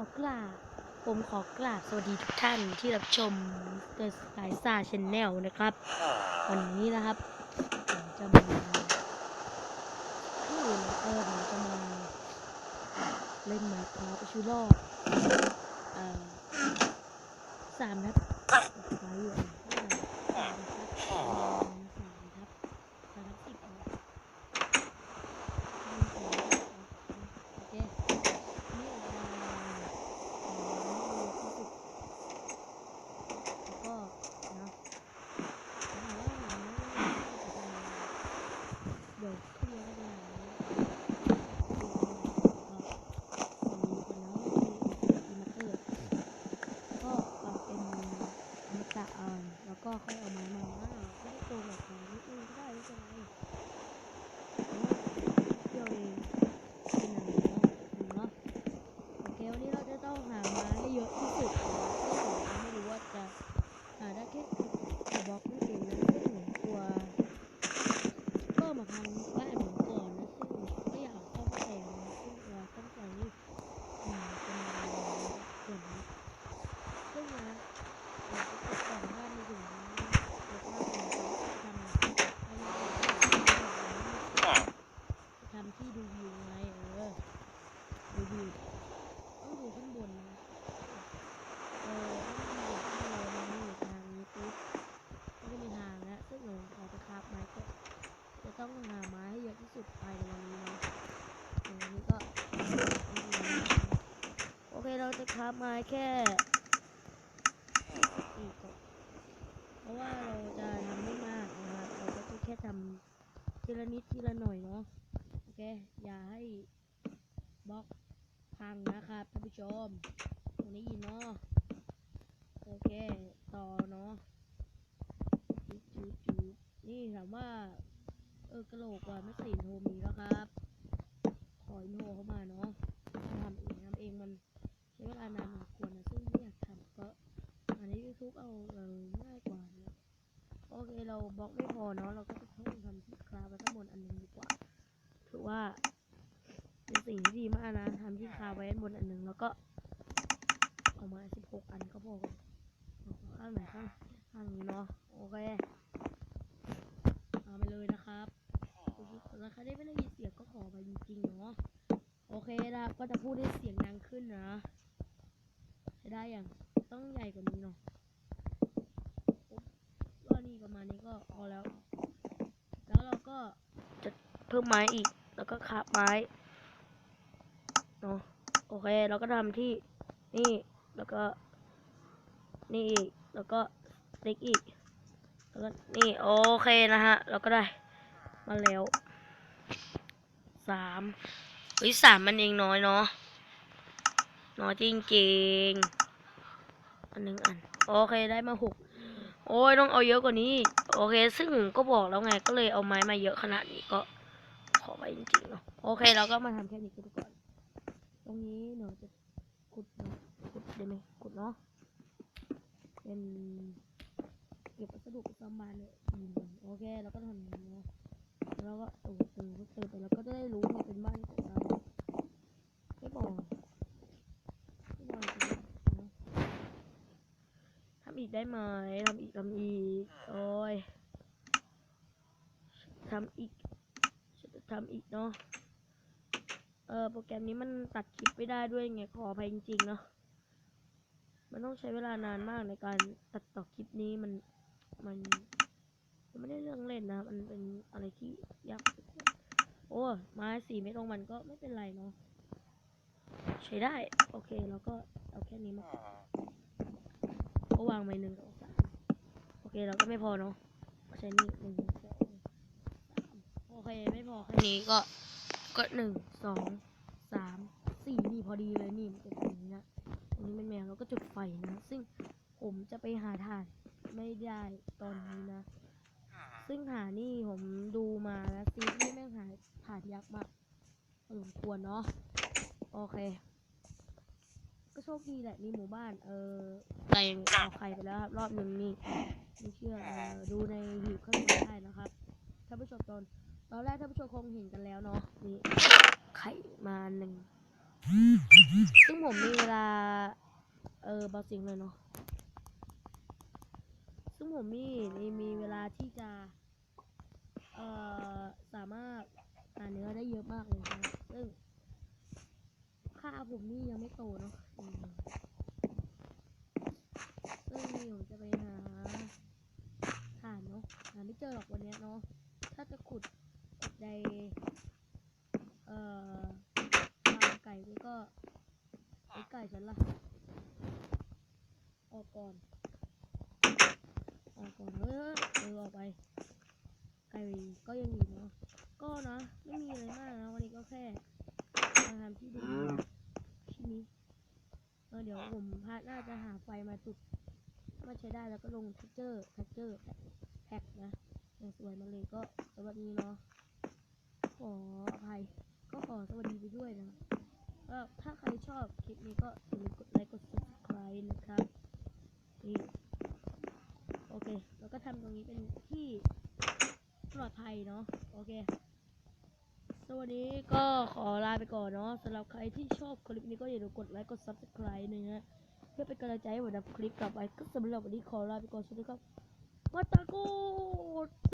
อกราบผมขอกราบสวัสดีทุกท่านที่รับชม The Sky s t a r Channel นะครับ วันนี้นะครับผมจะมาพูดเออผมจะมาเล่นมาครับชูรอบเอ่อสามครับไว้อยู่อะสามครับสามครับสามครับสิบนะโอเค นี่เราอ๋อที่สุดแล้วก็นะเดี๋ยวขึ้นมาได้ไหมก็ปรับเป็นอมตะเอาแล้ว ก็ค่อยเอาไม้มาว่าไม่ได้โกงแบบนี้นิดนึงก็ได้ไม่เป็นไรเที่ยวเองเป็นอะไรเนาะ โอเควันนี้เราจะต้องหาไม้ให้เยอะที่สุดนะครับซึ่งผมก็ไม่รู้ว่าจะหาได้แค่กระบอกนั่นเองนะซึ่งผมกลัวก็มาพังบ้านผมก่อนนะซึ่งก็อยากซ่อมแซมนะซึ่งเวลาซ่อมแซมนี่อืมเป็นอะไรส่วนนี้ซึ่งนะเราจะตกแต่งบ้านในถึงนี้แล้วก็ผมจะทำให้ทำที่ดูวิวไงเออดูวิว ต้องดูข้างบนนะ เออต้องดูข้างบนนี่ทางนี้ปุ๊บก็จะมีทางแล้วซึ่งหนูขอไปคราบไม้ก็จะต้องหาไม้ให้เยอะที่สุดภายในวันนี้เนาะอย่างนี้ก็โอ เราจะคราไม้แค่สี่ก่อนเพราะว่าเราจะทำไม่มากนะครับเราก็จะแค่ทำทีละนิดทีละหน่อยเนาะโอเคอย่าให้บล็อกพังนะครับท่านผู้ชมตรงนี้ยินเนาะโอเคต่อเนาะจุ๊บจุ๊บนี่ถามว่าเออกระโหลกว่ะไม่ส่อินโทมีแล้วครับ ก็เอามาสิบหกอันก็พอข้างไหนข้างข้างนี้เนาะโอเคเอาไปเลยนะครับแล้วครได้ไม่ได้ยินเสียงก็ขอไปจริงๆเนาะโอเคนะครับก็จะพูดให้เสียงดังขึ้นนะใช้ได้อย่างต้องใหญ่กว่านี้เนาะปุ๊บก็นี่ประมาณนี้ก็พอแล้ว แล้วเราก็จะเพิ่มไม้อีก แล้วก็คาบไม้เนาะ โอเค เราก็ทำที่นี่แล้วก็ นี่อีกแล้วก็เล็กอีก แล้วก็นี่โอเคนะฮะ เราก็ได้มาแล้วสามเฮ้ยสามมันเองน้อยเนาะน้อยจริงๆ อันหนึ่งอัน โอเคได้มาหกโอ้ยต้องเอาเยอะกว่านี้ โอเค ซึ่งก็บอกแล้วไงก็เลยเอาไม้มาเยอะขนาดนี้ก็ขอไปจริงๆเนาะโอเคเราก็มาทำแค่นี้กันก่อน รงนี้หนูจะขุดเนาะขุดได้ไหมขุดเนาะเป็นเก็บวัสดุประจำบ้านเนี่ยโอเคแล้วก็ทำอย่างนี้เนาะแล้วก็ตูตือตือไปแล้วก็จะได้รู้ว่าเป็นบ้านของเราไม่บอกไม่บอกทำอีกได้ไหมทำอีกทำอีกโอ้ยทำอีกจะทำอีกเนาะ เออโปรแกรมนี้มันตัดคลิปไม่ได้ด้วยไงขออภัยจริงๆเนาะมันต้องใช้เวลานานมากในการตัดต่อคลิปนี้มันมันมันไม่ได้เรื่องเล่นนะ มันเป็นอะไรที่ยากโอ้ม้สีไม่ตรงมันก็ไม่เป็นไรเนาะใช้ได้ โอเคแล้วก็เอาแค่นี้มาก็วางไว้หนึ่งสองสามโอเคเราก็ไม่พอเนาะใช้นี่หนึ่งสองสามโอเคไม่พอแค่นี้ก็ก็หนึ่งสอง สี่นี่พอดีเลยนี่มันจะเป็นอย่างนี้นะอันนี้เป็นแมวแล้วก็จุดไฟนะ ซึ่งผมจะไปหาถ่านไม่ได้ตอนนี้นะ ซึ่งหานี่ผมดูมาแล้วซีที่แม่งหาถ่านยากมากอสมควรเนาะโอเค ก็โชคดีแหละมีหมู่บ้าน เออไก่เอาไข่ไปแล้วครับ รอบหนึ่งนี่ไม่เชื่อเออดูในหิวข้างบนได้นะครับท่านผู้ชมตอนตอนแรกท่านผู้ชมคงเห็นกันแล้วเนาะนี่ไข่มาหนึ่ง ซึ่งผมมีเวลา เออเบาเสียงเลยเนาะ ซึ่งผมมีมีมีเวลาที่จะ เอ่อ สามารถหาเนื้อได้เยอะมากเลยนะซึ่งค่าผมนี่ยังไม่โตเนาะซึ่งนี่ผมจะไปหาถ่านเนาะหาไม่เจอหรอกวันเนี้ยเนาะ ถ้าจะขุดขุดใน เอ่อฟาร์มไก่นี่ก็ไอ้ไก่ฉันล่ะ ออกก่อน ออกก่อนเออเออออกไป ไก่ก็ยังอยู่เนาะก็นะไม่มีอะไรมากนะวันนี้ก็แค่มาทำที่ดินที่นี้เออเดี๋ยวผมพาน่าจะหาไฟมาจุดมาใช้ได้แล้วก็ลงแท็กเจอร์แท็กเจอร์แพ็กนะอย่างสวยมาเลยก็สวัสดีเนาะขออภัยก็ขอสวัสดีไปด้วยนะก็ถ้าใครชอบคลิปนี้ก็อย่าลืมกดไลค์กด subscribe นะครับนี่โอเค แล้วก็ทำตรงนี้เป็นที่ ปลอดภัยเนาะโอเคสวัสดีก็ขอลาไปก่อนเนาะสำหรับใครที่ชอบคลิปนี้ก็อย่าลืมกดไลค์กด subscribe นะฮะเพื่อเป็นกำลังใจให้ผมทำคลิปต่อไปก็สำหรับวันนี้ขอลาไปก่อนสวัสดีครับมาตาโกด